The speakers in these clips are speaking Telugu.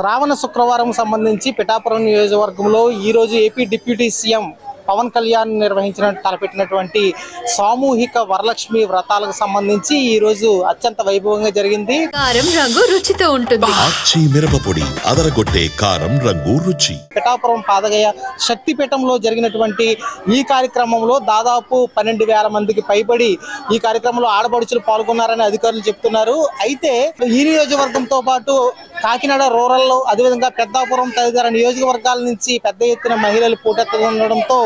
శ్రావణ శుక్రవారం సంబంధించి పిఠాపురం నియోజకవర్గంలో ఈ రోజు AP deputy CM Pawan Kalyan నిర్వహించిన తలపెట్టినటువంటి సామూహిక వరలక్ష్మి వ్రతాలకు సంబంధించి ఈ రోజు అత్యంత వైభవంగా జరిగింది. కారం రంగు రుచితో ఉంటుంది. ఆచి మిరపపొడి అదరగొట్టే కారం రంగు రుచి. పిఠాపురం పాదగయ శక్తిపీఠంలో జరిగినటువంటి ఈ కార్యక్రమంలో దాదాపు పన్నెండు వేల మందికి పైబడి ఈ కార్యక్రమంలో ఆడపడుచులు పాల్గొన్నారని అధికారులు చెప్తున్నారు. అయితే ఈ నియోజకవర్గంతో పాటు కాకినాడ రూరల్ అదేవిధంగా పెద్దాపురం తదితర నియోజకవర్గాల నుంచి పెద్ద ఎత్తున మహిళలు పోటెత్తుండడంతో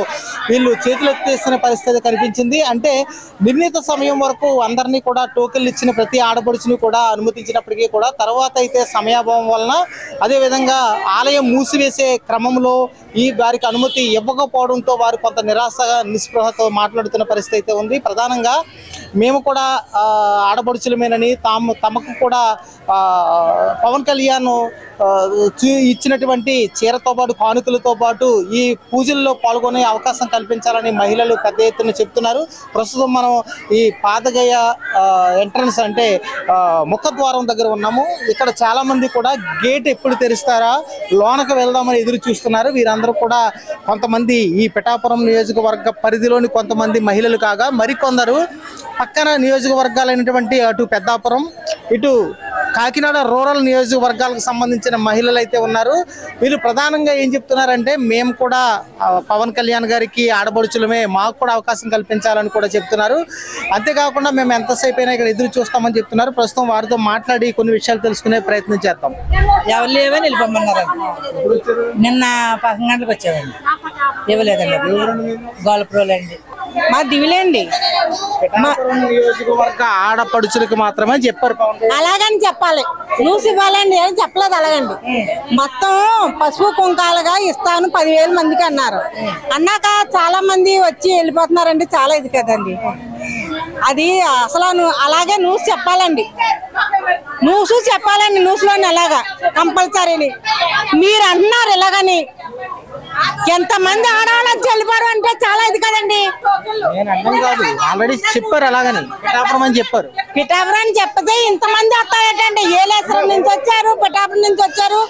వీళ్ళు చేతులు ఎత్తేసిన పరిస్థితి కనిపించింది. అంటే నిర్ణీత సమయం వరకు అందరినీ కూడా టోకెన్లు ఇచ్చిన ప్రతి ఆడపడుచుని కూడా అనుమతించినప్పటికీ కూడా తర్వాత అయితే సమయాభావం వలన అదేవిధంగా ఆలయం మూసివేసే క్రమంలో ఈ వారికి అనుమతి ఇవ్వకపోవడంతో వారు కొంత నిరాశగా నిస్పృహతో మాట్లాడుతున్న పరిస్థితి అయితే ఉంది. ప్రధానంగా మేము కూడా ఆడపడుచులమేనని తాము తమకు కూడా పవన్ కళ్యాణ్ ఇచ్చినటువంటి చీరతో పాటు కానుకలతో పాటు ఈ పూజల్లో పాల్గొనే అవకాశం కల్పించాలని మహిళలు పెద్ద ఎత్తున చెప్తున్నారు. ప్రస్తుతం మనం ఈ పాదగయ ఎంట్రన్స్ అంటే ఆ, ముఖద్వారం దగ్గర ఉన్నాము. ఇక్కడ చాలా మంది కూడా గేట్ ఎప్పుడు తెరుస్తారా లోనకు వెళ్దామని ఎదురు చూస్తున్నారు. వీరందరూ కూడా కొంతమంది ఈ పిఠాపురం నియోజకవర్గ పరిధిలోని కొంతమంది మహిళలు కాగా మరికొందరు పక్కన నియోజకవర్గాలైనటువంటి అటు పెద్దాపురం ఇటు కాకినాడ రూరల్ నియోజకవర్గాలకు సంబంధించిన మహిళలు అయితే ఉన్నారు. వీళ్ళు ప్రధానంగా ఏం చెప్తున్నారంటే మేము కూడా పవన్ కళ్యాణ్ గారికి ఆడపడుచులమే మాకు కూడా అవకాశం కల్పించాలని కూడా చెప్తున్నారు. అంతేకాకుండా మేము ఎంతసేపు అయినా ఇక్కడ ఎదురు చూస్తామని చెప్తున్నారు. ప్రస్తుతం వారితో మాట్లాడి కొన్ని విషయాలు తెలుసుకునే ప్రయత్నం చేస్తాం ఎవరు లేవని వెళ్ళిపోమన్నారు. నిన్న పదకొండు గంటలకు వచ్చామండి. ఇవ్వలేదండి అండి. మా దివిలేండి. నియోజకవర్గ ఆడపడుచులకు మాత్రమే చెప్పారు. అలాగని చెప్పాలి. న్యూస్ ఇవ్వాలండి అని చెప్పలేదు అలాగండి. మొత్తం పసుపు కుంకాలుగా ఇస్తాను పదివేల మందికి అన్నారు. అన్నాక చాలా మంది వచ్చి వెళ్ళిపోతున్నారండి చాలా ఇది కదండి. అది అసలు అలాగే న్యూస్ చెప్పాలండి. న్యూస్ చెప్పాలండి న్యూస్లోని అలాగా కంపల్సరీని. మీరు అంటున్నారు ఇలాగని. ఎంతమంది ఆడవాళ్ళు వచ్చి వెళ్ళిపోరు అంటే చాలా ఇది కదండి. నేను అర్థం కాదు ఆల్రెడీ చెప్పారు అలాగని. పిఠాపురం అని చెప్పారు. పిఠాపురం అని చెప్పతే ఇంతమంది వస్తారటండి? ఏలేశ్వరం నుంచి వచ్చారు పిఠాపురం నుంచి వచ్చారు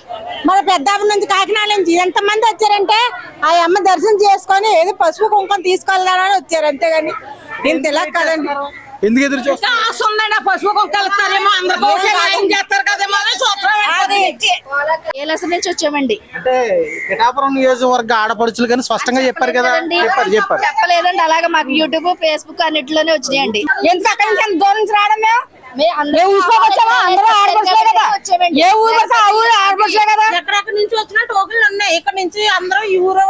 మన పెద్దాపురం నుంచి కాకినాడ నుంచి ఎంతమంది వచ్చారంటే ఆ అమ్మ దర్శనం చేసుకొని ఏదో పసుపు కుంకుమ తీసుకెళ్ళారని వచ్చారు అంతేగాని. ఇంత ఇలా కదండి. ఎందుకు ఎదురు చూస్తారు ఆశ ఉందండి ఆ పసుపు కుక్కలు ఇస్తారేమో అందరికీ ఒకే న్యాయం చేస్తారు కదేమో అని చూస్తున్నాం ఏలస నుంచి వచ్చామండి. అంటే పిఠాపురం నియోజకవర్గ ఆడపడుచులు కానీ స్పష్టంగా చెప్పారు కదా. చెప్పారు చెప్పారు. చెప్పలేదండి. అలాగే మాకు యూట్యూబ్ ఫేస్బుక్ అన్నిటిలోనే వచ్చినాయండి. ఎందుకు అక్కడి నుంచి దూరం నుంచి రావడం మేము? ఏ అందరూ ఆడపడుచులే కదా. ఏ ఊరు పడితే ఆ ఊరు ఆడపడుచులే కదా ఎక్కడెక్కడి నుంచి వచ్చిన టోకెన్లు ఉన్నాయి ఇక్కడ నుంచి అందరూ ఈ ఊరు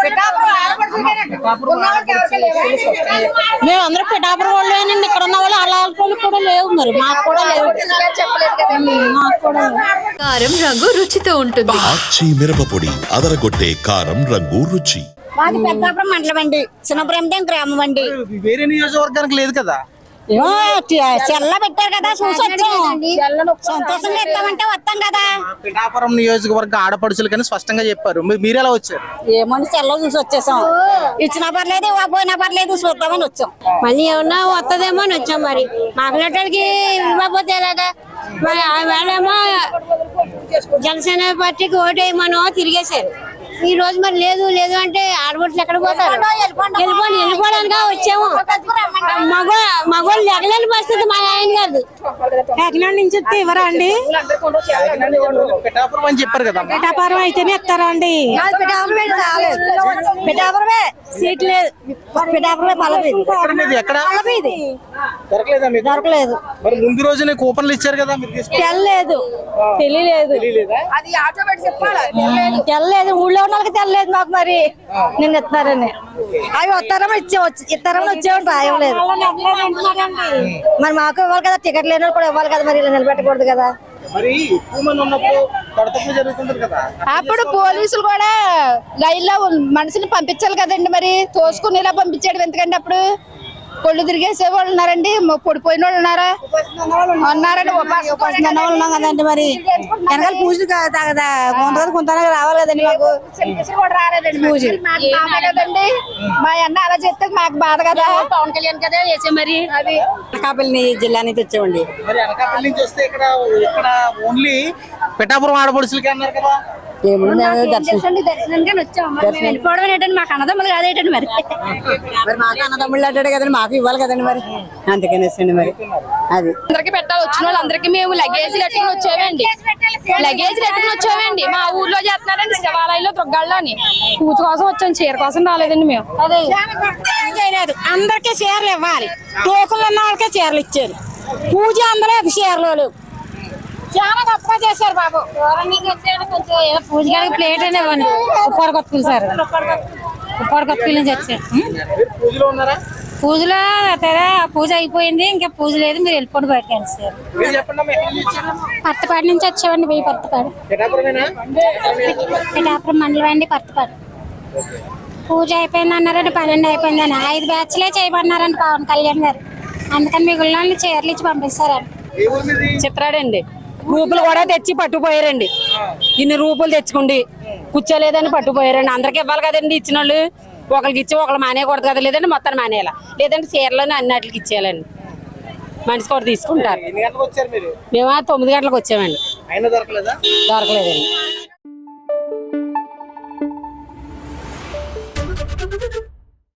మేము అందరూ పిఠాపురం వాళ్ళేనండి. ఇక్కడ ఉన్న వాళ్ళు అలా కూడా లేవు మరి. మాకు కూడా లేవు. మాకు కూడా కారం రంగు రుచితో ఉంటుంది. మిరపపొడి అదరగొట్టే కారం రంగు రుచి. మాది పెద్దాపురం మండలం అండి. చిన్నపురం గ్రామం అండి. వేరే నియోజకవర్గానికి లేదు కదా? చెల్ల పెట్టారు కదా సంతోషంగా ఇస్తామంటే వస్తాం కదా. పిఠాపురం నియోజకవర్గ ఆడపడుచులు కానీ స్పష్టంగా చెప్పారు. మీరు ఎలా వచ్చారు? ఏమని చెల్ల చూసి వచ్చేసాం. ఇచ్చినా పర్లేదు పోయినా పర్లేదు చూద్దామని వచ్చాం. మళ్ళీ ఏమన్నా వస్తుందేమో అని వచ్చాం మరి. మాకు లెటర్కి ఇవ్వకపోతే ఎలాగా? మరి జనసేన పార్టీకి ఓటు వేయమనో తిరిగేశారు. ఈ రోజు మరి లేదు లేదు అంటే ఆడబడులు ఎక్కడ పోతారు? వెళ్ళిపోయి వెళ్ళిపోవడానికి వచ్చాము. మగ మగోళ్ళు ఎగలేని పరిస్థితి మా ఆయన గారిది. కాకినాడ నుంచి వస్తే ఇవ్వరా అండి? పిఠాపురం అని చెప్పారు కదా పిఠాపురం అయితేనే ఇస్తారా అండి? పిఠాపురమే సీట్ లేదు. మీది? ఎక్కడ? దొరకలేదా మీకు? దొరకలేదు. మరి ముందు రోజునే కూపన్లు ఇచ్చారు కదా మీరు తీసుకు- తెల్లలేదు తెలియలేదు ఊళ్ళో ఉన్న వాళ్ళకి తెల్లలేదు మాకు మరి. నిన్న ఇస్తారని. అవి వస్తారమో ఇచ్చే వచ్చి- ఇస్తారమో వచ్చేవాడు రాయలేదు. మరి మాకు ఇవ్వాలి కదా టికెట్ లేని వాళ్ళు కూడా ఇవ్వాలి కదా మరి ఇలా నిలబెట్టకూడదు కదా. మరి ఎక్కువ మంది ఉన్నప్పుడు కడతప్పుడు జరుగుతుంటది కదా. అప్పుడు పోలీసులు కూడా లైన్లో మనుషులు పంపించాలి కదండి మరి. తోసుకుని ఇలా పంపించాడు ఎందుకంటే అప్పుడు? కొళ్ళు తిరిగేసే వాళ్ళు ఉన్నారండి. పొడిపోయిన వాళ్ళు ఉన్నారా? ఉన్నారండి. ఉపాసం పసుపు అన్న వాళ్ళు ఉన్నాం కదండి మరి. వెనకాల పూజలు కదా కొంత కొంత రావాలి కదండి మాకు. పూజలు కదండి. మా అన్న అలా చేస్తే మాకు బాధ కదా. పవన్ కళ్యాణ్ కదా వేసే మరి. అది. అనకాపల్లి జిల్లా నుంచి వచ్చామండి. మరి అనకాపల్లి నుంచి వస్తే ఇక్కడ ఇక్కడ ఓన్లీ పిఠాపురం ఆడపడుచులకి అన్నారు కదా. మేము దర్శనం మేము వెళ్ళిపోవడం ఏంటండి? మాకు అన్నదమ్ములు కాదేటండి మరి? మరి మాకు అన్నదమ్ముళ్ళు అంటాడు కదండి మాకు ఇవ్వాలి కదండి మరి. అందుకనేసండి మరి. అది. అందరికి పెట్టాలి వచ్చిన వాళ్ళందరికీ మేము లగేజ్ ఎట్టుకుని వచ్చేవండి లగేజ్ ఎట్టుకుని వచ్చేవండి మా ఊర్లో చేస్తున్నారండి శివాలయంలో దుర్గాళ్ళు అని. పూజ కోసం వచ్చాం చీర కోసం రాలేదండి మేము. అదే. అందరికీ చీరలు ఇవ్వాలి. టోకులు ఉన్న వాళ్ళకే చీరలు ఇచ్చారు పూజ అందలేదు చీరలు లేవు. చాలా గొప్పగా చేశారు బాబు. పూజ గారికి ప్లేట్ అయినా ఇవ్వండి ఉప్పాడు కొత్తపల్లి సార్. ఉప్పాడు కొత్తపల్లి నుంచి వచ్చారు పూజలో అదే పూజ అయిపోయింది. ఇంకా పూజ లేదు మీరు వెళ్ళిపోండి బయటకు సార్? పర్తపాడు నుంచి వచ్చామండి వెయ్యి పర్తపాడు? పిఠాపురం మండలం అండి పర్తపాడు పూజ అయిపోయింది అన్నారండి పన్నెండు అయిపోయిందని. ఐదు బ్యాచ్లే చేయమన్నారండి పవన్ కళ్యాణ్ గారు. అందుకని మిగిలిన వాళ్ళు చీరలు ఇచ్చి పంపిస్తారండి? చిత్రాడండి. రూపులు కూడా తెచ్చి పట్టుకుపోయారండి ఇన్ని రూపులు తెచ్చుకోండి కూర్చోలేదని పట్టుకుపోయారండి అందరికి ఇవ్వాలి కదండి ఇచ్చిన వాళ్ళు ఒకరికి ఇచ్చి ఒకళ్ళు మానేయకూడదు కదా లేదంటే మొత్తం మానేయాల? లేదంటే చీరలోనే అన్నిటికి ఇచ్చేయాలండి. మనిషి కూడా తీసుకుంటారు. మేము తొమ్మిది గంటలకు వచ్చామండి. దొరకలేదండి.